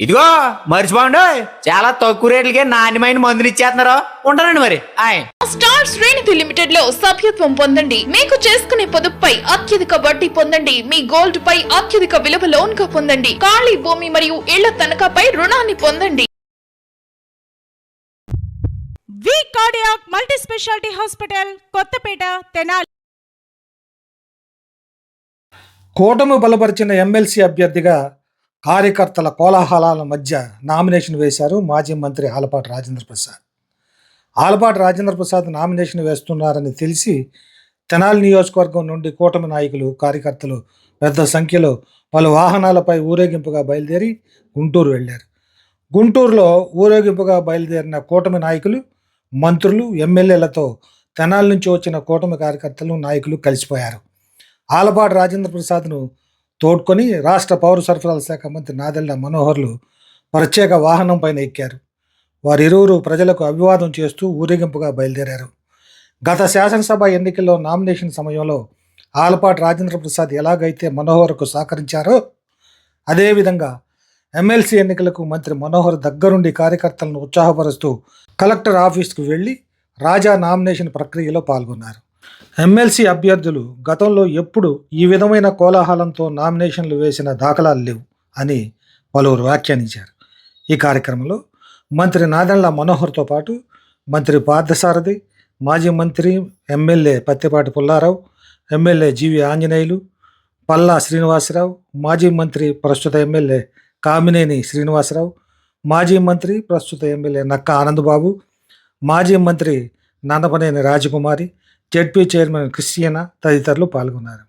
ఇదిగో మర్చిపోండి. చాలా తక్కువ రేట్లకే నాణ్యమైన మందులు ఇచ్చేస్తున్నారు. ఉంటానండి మరి. ఆయ్. స్టార్ శ్రేణిధి లిమిటెడ్లో సభ్యత్వం పొందండి. మీకు చేసుకునే పొదుపుపై అత్యధిక వడ్డీ పొందండి. మీ గోల్డ్ పై అత్యధిక విలువ లోన్గా పొందండి. ఖాళీ భూమి మరియు ఇళ్ళ తనఖాపై రుణాన్ని పొందండి. V cardiac multi speciality hospital Kothapeta Tenali. కూటమి బలపరిచిన ఎమ్మెల్సీ అభ్యర్థిగా కార్యకర్తల కోలాహలాల మధ్య నామినేషన్ వేశారు మాజీ మంత్రి ఆలపాటి రాజేంద్ర ప్రసాద్. ఆలపాటి రాజేంద్ర ప్రసాద్ నామినేషన్ వేస్తున్నారని తెలిసి తెనాలి నియోజకవర్గం నుండి కూటమి నాయకులు కార్యకర్తలు పెద్ద సంఖ్యలో పలు వాహనాలపై ఊరేగింపుగా బయలుదేరి గుంటూరు వెళ్ళారు. గుంటూరులో ఊరేగింపుగా బయలుదేరిన కూటమి నాయకులు మంత్రులు ఎమ్మెల్యేలతో తెనాలి నుంచి వచ్చిన కూటమి కార్యకర్తలు నాయకులు కలిసిపోయారు. ఆలపాటి రాజేంద్ర ప్రసాద్ను తోడ్కొని రాష్ట్ర పౌర సరఫరాల శాఖ మంత్రి నాదెళ్ళ మనోహర్లు ప్రత్యేక వాహనం పైన ఎక్కారు. వారిరువురు ప్రజలకు అభివాదం చేస్తూ ఊరేగింపుగా బయలుదేరారు. గత శాసనసభ ఎన్నికల్లో నామినేషన్ సమయంలో ఆలపాటి రాజేంద్ర ప్రసాద్ ఎలాగైతే మనోహర్కు సహకరించారో అదేవిధంగా ఎమ్మెల్సీ ఎన్నికలకు మంత్రి మనోహర్ దగ్గరుండి కార్యకర్తలను ఉత్సాహపరుస్తూ కలెక్టర్ ఆఫీస్కు వెళ్ళి రాజా నామినేషన్ ప్రక్రియలో పాల్గొన్నారు. ఎమ్మెల్సీ అభ్యర్థులు గతంలో ఎప్పుడు ఈ విధమైన కోలాహలంతో నామినేషన్లు వేసిన దాఖలాలు లేవు అని పలువురు వ్యాఖ్యానించారు. ఈ కార్యక్రమంలో మంత్రి నాదెండ్ల మనోహర్తో పాటు మంత్రి పార్థసారథి మాజీ మంత్రి MLA Pattipati Pullarao MLA GV Anjaneyulu Palla Srinivasarao మాజీ మంత్రి ప్రస్తుత ఎమ్మెల్యే కామినేని శ్రీనివాసరావు మాజీ మంత్రి ప్రస్తుత ఎమ్మెల్యే నక్క ఆనందబాబు మాజీ మంత్రి నందపనేని రాజకుమారి జెడ్పీ చైర్మన్ క్రిస్టియనా తదితరులు పాల్గొన్నారు.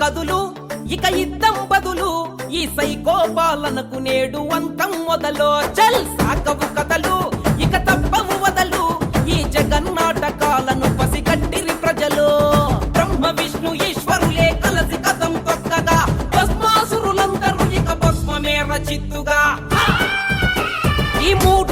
కదులు ఇక ఇద్దం బదులు ఈ సైకో పాలనకు నేడు అంతం మొదలో చల్ సాగవు ఈ మూడు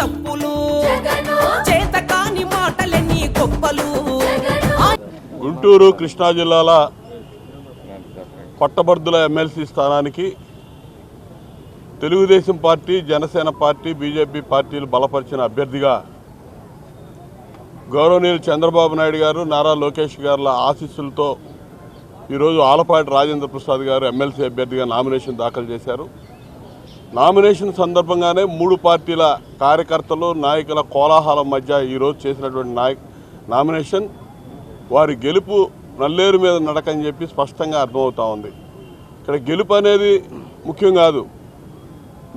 తప్పులు. గొప్పలు. గుంటూరు కృష్ణా జిల్లాల పట్టభద్రుల ఎమ్మెల్సీ స్థానానికి Telugudesam party Janasena party BJP పార్టీలు బలపరిచిన అభ్యర్థిగా గౌరవనీయులు చంద్రబాబు నాయుడు గారు నారా లోకేష్ గారుల ఆశీస్సులతో ఈరోజు ఆలపాటి రాజేంద్ర ప్రసాద్ గారు ఎమ్మెల్సీ అభ్యర్థిగా నామినేషన్ దాఖలు చేశారు. నామినేషన్ సందర్భంగానే మూడు పార్టీల కార్యకర్తలు నాయకుల కోలాహలం మధ్య ఈరోజు చేసినటువంటి నాయ నామినేషన్ వారి గెలుపు నల్లేరు మీద నడకని చెప్పి స్పష్టంగా అర్థమవుతా ఉంది. ఇక్కడ గెలుపు అనేది ముఖ్యం కాదు.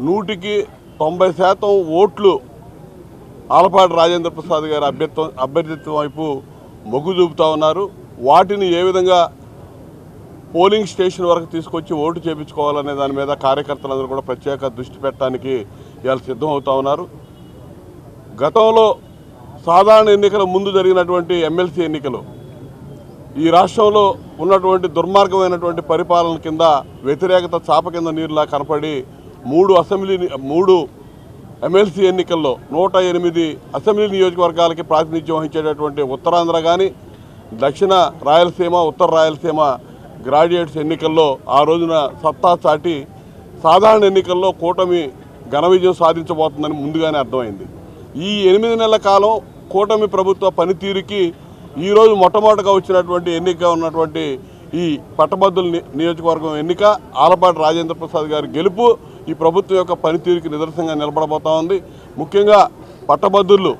నూటికి తొంభై శాతం ఓట్లు ఆలపాటి రాజేంద్ర ప్రసాద్ గారి అభ్యర్థం అభ్యర్థిత్వం వైపు మొగ్గు చూపుతా ఉన్నారు. వాటిని ఏ విధంగా పోలింగ్ స్టేషన్ వరకు తీసుకొచ్చి ఓటు చేయించుకోవాలనే దాని మీద కార్యకర్తలందరూ కూడా ప్రత్యేక దృష్టి పెట్టడానికి ఇవాళ సిద్ధం అవుతా ఉన్నారు. గతంలో సాధారణ ఎన్నికల ముందు జరిగినటువంటి ఎమ్మెల్సీ ఎన్నికలు ఈ రాష్ట్రంలో ఉన్నటువంటి దుర్మార్గమైనటువంటి పరిపాలన కింద వ్యతిరేకత చాప కింద నీరులా కనపడి మూడు అసెంబ్లీ మూడు ఎమ్మెల్సీ ఎన్నికల్లో నూట ఎనిమిది అసెంబ్లీ నియోజకవర్గాలకి ప్రాతినిధ్యం వహించేటటువంటి ఉత్తరాంధ్ర కానీ దక్షిణ రాయలసీమ ఉత్తర రాయలసీమ గ్రాడ్యుయేట్స్ ఎన్నికల్లో ఆ రోజున సత్తా చాటి సాధారణ ఎన్నికల్లో కూటమి ఘన విజయం సాధించబోతుందని ముందుగానే అర్థమైంది. ఈ ఎనిమిది నెలల కాలం కూటమి ప్రభుత్వ పనితీరుకి ఈరోజు మొట్టమొదటిగా వచ్చినటువంటి ఎన్నిక ఉన్నటువంటి ఈ పట్టభద్రుల నియోజకవర్గం ఎన్నిక ఆలపాటి రాజేంద్ర ప్రసాద్ గారి గెలుపు ఈ ప్రభుత్వం యొక్క పనితీరుకి నిదర్శనంగా నిలబడబోతా ఉంది. ముఖ్యంగా పట్టభద్రులు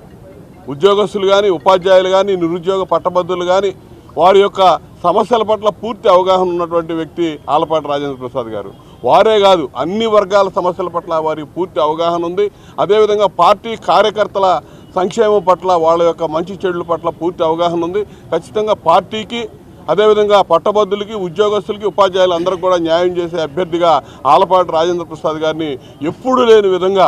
ఉద్యోగస్తులు కానీ ఉపాధ్యాయులు కానీ నిరుద్యోగ పట్టభద్రులు కానీ వారి యొక్క సమస్యల పట్ల పూర్తి అవగాహన ఉన్నటువంటి వ్యక్తి ఆలపాటి రాజేంద్ర ప్రసాద్ గారు. వారే కాదు అన్ని వర్గాల సమస్యల పట్ల వారికి పూర్తి అవగాహన ఉంది. అదేవిధంగా పార్టీ కార్యకర్తల సంక్షేమం పట్ల వాళ్ళ యొక్క మంచి చెడుల పట్ల పూర్తి అవగాహన ఉంది. ఖచ్చితంగా పార్టీకి అదేవిధంగా పట్టభద్రులకి ఉద్యోగస్తులకి ఉపాధ్యాయులు అందరికీ కూడా న్యాయం చేసే అభ్యర్థిగా ఆలపాటి రాజేంద్ర ప్రసాద్ గారిని ఎప్పుడూ లేని విధంగా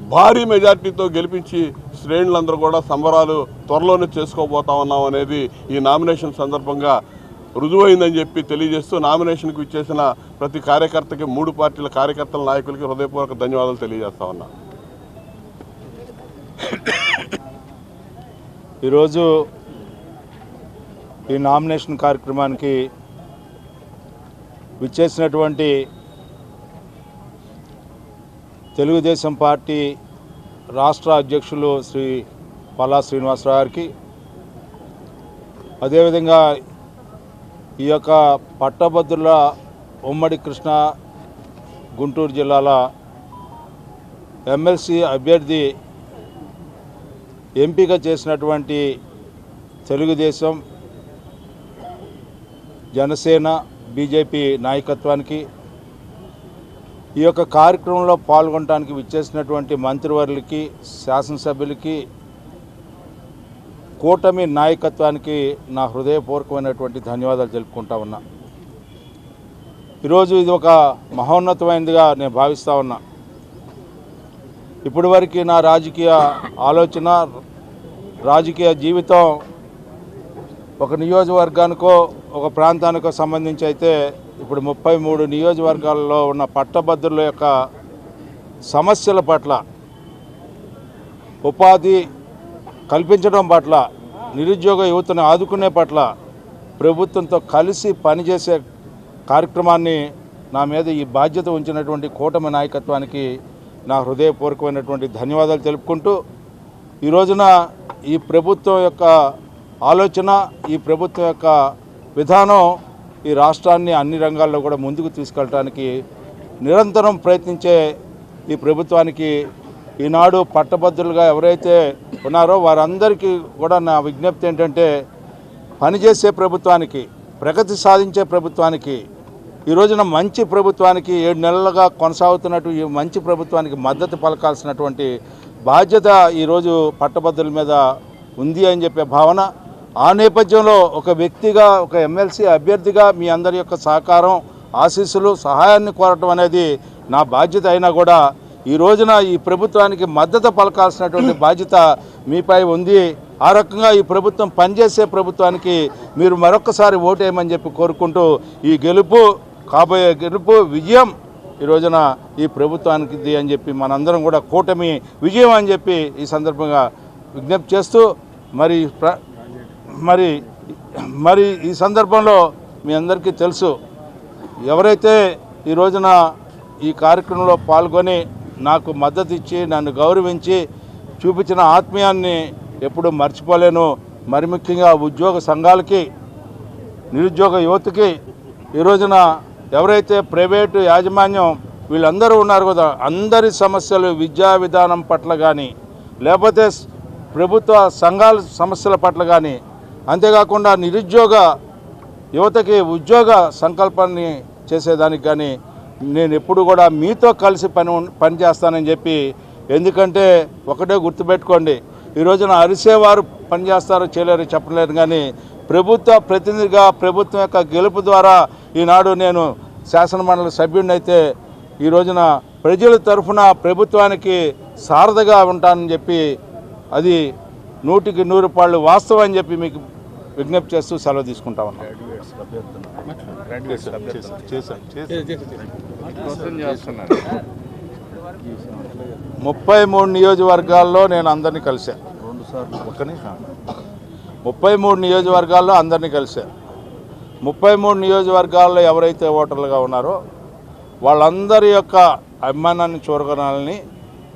భారీ మెజార్టీతో గెలిపించి శ్రేణులందరూ కూడా సంబరాలు త్వరలోనే చేసుకోబోతా ఉన్నాం అనేది ఈ నామినేషన్ సందర్భంగా రుజువైందని చెప్పి తెలియజేస్తూ నామినేషన్కు ఇచ్చేసిన ప్రతి కార్యకర్తకి మూడు పార్టీల కార్యకర్తల నాయకులకి హృదయపూర్వక ధన్యవాదాలు తెలియజేస్తా ఉన్నా. ఈరోజు ఈ నామినేషన్ కార్యక్రమానికి విచ్చేసినటువంటి తెలుగుదేశం పార్టీ రాష్ట్ర అధ్యక్షులు శ్రీ పల్లా శ్రీనివాసరావు గారికి అదేవిధంగా ఈ యొక్క పట్టభద్రుల ఉమ్మడి కృష్ణా గుంటూరు జిల్లాల ఎమ్మెల్సీ అభ్యర్థి ఎంపిక చేసినటువంటి తెలుగుదేశం జనసేన బీజేపీ నాయకత్వానికి ఈ యొక్క కార్యక్రమంలో పాల్గొనడానికి విచ్చేసినటువంటి మంత్రివర్యులకి శాసనసభ్యులకి కూటమి నాయకత్వానికి నా హృదయపూర్వకమైనటువంటి ధన్యవాదాలు తెలుపుకుంటా ఉన్నా. ఈరోజు ఇది ఒక మహోన్నతమైనదిగా నేను భావిస్తూ ఉన్నా. ఇప్పటివరకు నా రాజకీయ ఆలోచన రాజకీయ జీవితం ఒక నియోజకవర్గానికో ఒక ప్రాంతానికో సంబంధించి అయితే ఇప్పుడు ముప్పై మూడు నియోజకవర్గాల్లో ఉన్న పట్టభద్రుల యొక్క సమస్యల పట్ల ఉపాధి కల్పించడం పట్ల నిరుద్యోగ యువతను ఆదుకునే పట్ల ప్రభుత్వంతో కలిసి పనిచేసే కార్యక్రమాన్ని నా మీద ఈ బాధ్యత ఉంచినటువంటి కూటమి నాయకత్వానికి నా హృదయపూర్వకమైనటువంటి ధన్యవాదాలు తెలుపుకుంటూ ఈ రోజున ఈ ప్రభుత్వం యొక్క ఆలోచన ఈ ప్రభుత్వం యొక్క విధానం ఈ రాష్ట్రాన్ని అన్ని రంగాల్లో కూడా ముందుకు తీసుకెళ్ళడానికి నిరంతరం ప్రయత్నించే ఈ ప్రభుత్వానికి ఈనాడు పట్టభద్రులుగా ఎవరైతే ఉన్నారో వారందరికీ కూడా నా విజ్ఞప్తి ఏంటంటే పనిచేసే ప్రభుత్వానికి ప్రగతి సాధించే ప్రభుత్వానికి ఈ రోజున మంచి ప్రభుత్వానికి ఏడు నెలలుగా కొనసాగుతున్నట్టు ఈ మంచి ప్రభుత్వానికి మద్దతు పలకాల్సినటువంటి బాధ్యత ఈరోజు పట్టభద్రుల మీద ఉంది అని చెప్పే భావన ఆ నేపథ్యంలో ఒక వ్యక్తిగా ఒక ఎమ్మెల్సీ అభ్యర్థిగా మీ అందరి యొక్క సహకారం ఆశీస్సులు సహాయాన్ని కోరటం అనేది నా బాధ్యత అయినా కూడా ఈ రోజున ఈ ప్రభుత్వానికి మద్దతు పలకాల్సినటువంటి బాధ్యత మీపై ఉంది. ఆ రకంగా ఈ ప్రభుత్వం పనిచేసే ప్రభుత్వానికి మీరు మరొకసారి ఓటేయమని చెప్పి కోరుకుంటూ ఈ గెలుపు కాబోయే గెలుపు విజయం ఈ రోజున ఈ ప్రభుత్వానికి ఇది అని చెప్పి మనందరం కూడా కూటమి విజయం అని చెప్పి ఈ సందర్భంగా విజ్ఞప్తి చేస్తూ మరి ప్ర మరి మరి ఈ సందర్భంలో మీ అందరికీ తెలుసు ఎవరైతే ఈ రోజున ఈ కార్యక్రమంలో పాల్గొని నాకు మద్దతు ఇచ్చి నన్ను గౌరవించి చూపించిన ఆత్మీయాన్ని ఎప్పుడూ మర్చిపోలేను. మరి ముఖ్యంగా ఉద్యోగ సంఘాలకి నిరుద్యోగ యువతకి ఈ రోజున ఎవరైతే ప్రైవేటు యాజమాన్యం వీళ్ళందరూ ఉన్నారు కదా అందరి సమస్యలు విద్యా విధానం పట్ల కానీ లేకపోతే ప్రభుత్వ సంఘాల సమస్యల పట్ల కానీ అంతేకాకుండా నిరుద్యోగ యువతకి ఉద్యోగ సంకల్పాన్ని చేసేదానికి కానీ నేను ఎప్పుడు కూడా మీతో కలిసి పని పనిచేస్తానని పని చేస్తానని చెప్పి ఎందుకంటే ఒకటే గుర్తుపెట్టుకోండి ఈ రోజున అరిసేవారు పని చేస్తారో చేయలేరు చెప్పలేరు కానీ ప్రభుత్వ ప్రతినిధిగా ప్రభుత్వం యొక్క గెలుపు ద్వారా ఈనాడు నేను శాసనమండలి సభ్యుడినైతే ఈ రోజున ప్రజల తరఫున ప్రభుత్వానికి సారథగా ఉంటానని చెప్పి అది నూటికి నూరు పాళ్ళు వాస్తవం అని చెప్పి మీకు విజ్ఞప్తి చేస్తూ సెలవు తీసుకుంటా ఉన్నాం. ముప్పై మూడు నియోజకవర్గాల్లో నేను అందరినీ కలిశాను ఒక్కని ముప్పై మూడు నియోజకవర్గాల్లో అందరినీ కలిశాను ముప్పై మూడు నియోజకవర్గాల్లో ఎవరైతే ఓటర్లుగా ఉన్నారో వాళ్ళందరి యొక్క అభిమానాన్ని చూరగొనాలని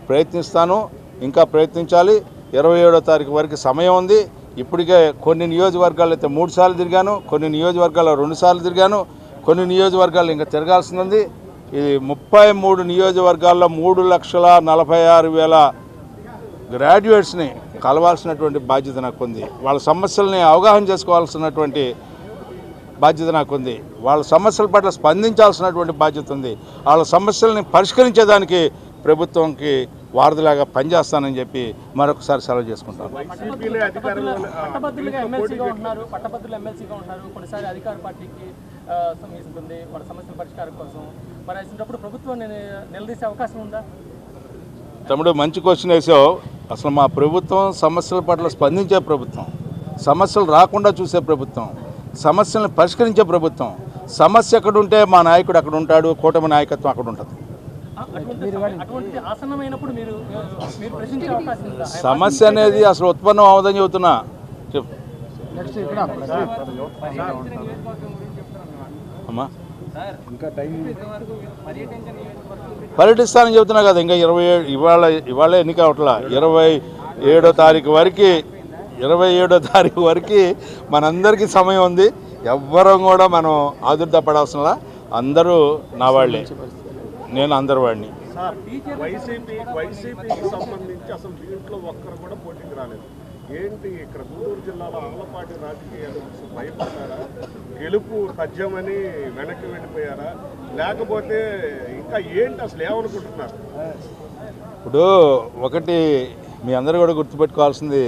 ప్రయత్నిస్తాను. ఇంకా ప్రయత్నించాలి. ఇరవై ఏడో తారీఖు వరకు సమయం ఉంది. ఇప్పటికే కొన్ని నియోజకవర్గాలు అయితే మూడు సార్లు తిరిగాను కొన్ని నియోజకవర్గాల్లో రెండు సార్లు తిరిగాను కొన్ని నియోజకవర్గాలు ఇంకా తిరగాల్సింది ఉంది. ఇది ముప్పై మూడు నియోజకవర్గాల్లో మూడు లక్షల నలభై ఆరు వేల గ్రాడ్యుయేట్స్ని కలవాల్సినటువంటి బాధ్యత నాకు ఉంది వాళ్ళ సమస్యల్ని అవగాహన చేసుకోవాల్సినటువంటి బాధ్యత నాకుంది. వాళ్ళ సమస్యల పట్ల స్పందించాల్సినటువంటి బాధ్యత ఉంది. వాళ్ళ సమస్యల్ని పరిష్కరించేదానికి ప్రభుత్వంకి వారధిలాగా పనిచేస్తానని చెప్పి మరొకసారి సెలవు చేసుకుంటాను. తమ్ముడు మంచి క్వశ్చన్ వేసావు. అసలు మా ప్రభుత్వం సమస్యల పట్ల స్పందించే ప్రభుత్వం సమస్యలు రాకుండా చూసే ప్రభుత్వం సమస్యలను పరిష్కరించే ప్రభుత్వం సమస్య ఎక్కడ ఉంటే మా నాయకుడు అక్కడ ఉంటాడు కూటమి నాయకత్వం అక్కడ ఉంటుంది. సమస్య అనేది అసలు ఉత్పన్నం అవదని చెబుతున్నా. చెప్పు. అమ్మా. పర్యటిస్తానని చెబుతున్నా కదా ఇంకా ఇరవై ఏడు ఇవాళ ఇవాళ ఎన్నిక అవట్లా? ఇరవై ఏడో తారీఖు వరకు ఇరవై ఏడో తారీఖు వరకు మనందరికీ సమయం ఉంది. ఎవ్వరం కూడా మనం ఆదుర్ద పడాల్సిన అందరూ నా వాళ్ళే. నేను అందరి వాడిని వైసీపీ వైసీపీకి సంబంధించి అసలు దీంట్లో ఒక్కరు కూడా పోటీకి రాలేదు. ఏంటి ఇక్కడ గుంటూరు జిల్లాలో ఆలపాటి రాజకీయాలు భయపడ్డారా? గెలుపు తథ్యమని వెనక్కి వెళ్ళిపోయారా? లేకపోతే ఇంకా ఏంటి అసలు ఏమనుకుంటున్నారు? ఇప్పుడు ఒకటి మీ అందరూ కూడా గుర్తుపెట్టుకోవాల్సింది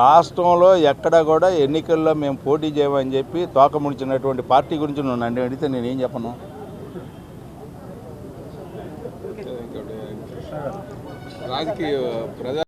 రాష్ట్రంలో ఎక్కడ కూడా ఎన్నికల్లో మేము పోటీ చేయమని చెప్పి తోక ముడిచినటువంటి పార్టీ గురించి నన్ను అడిగితే నేనేం చెప్పను? రాజకీయ ప్రజా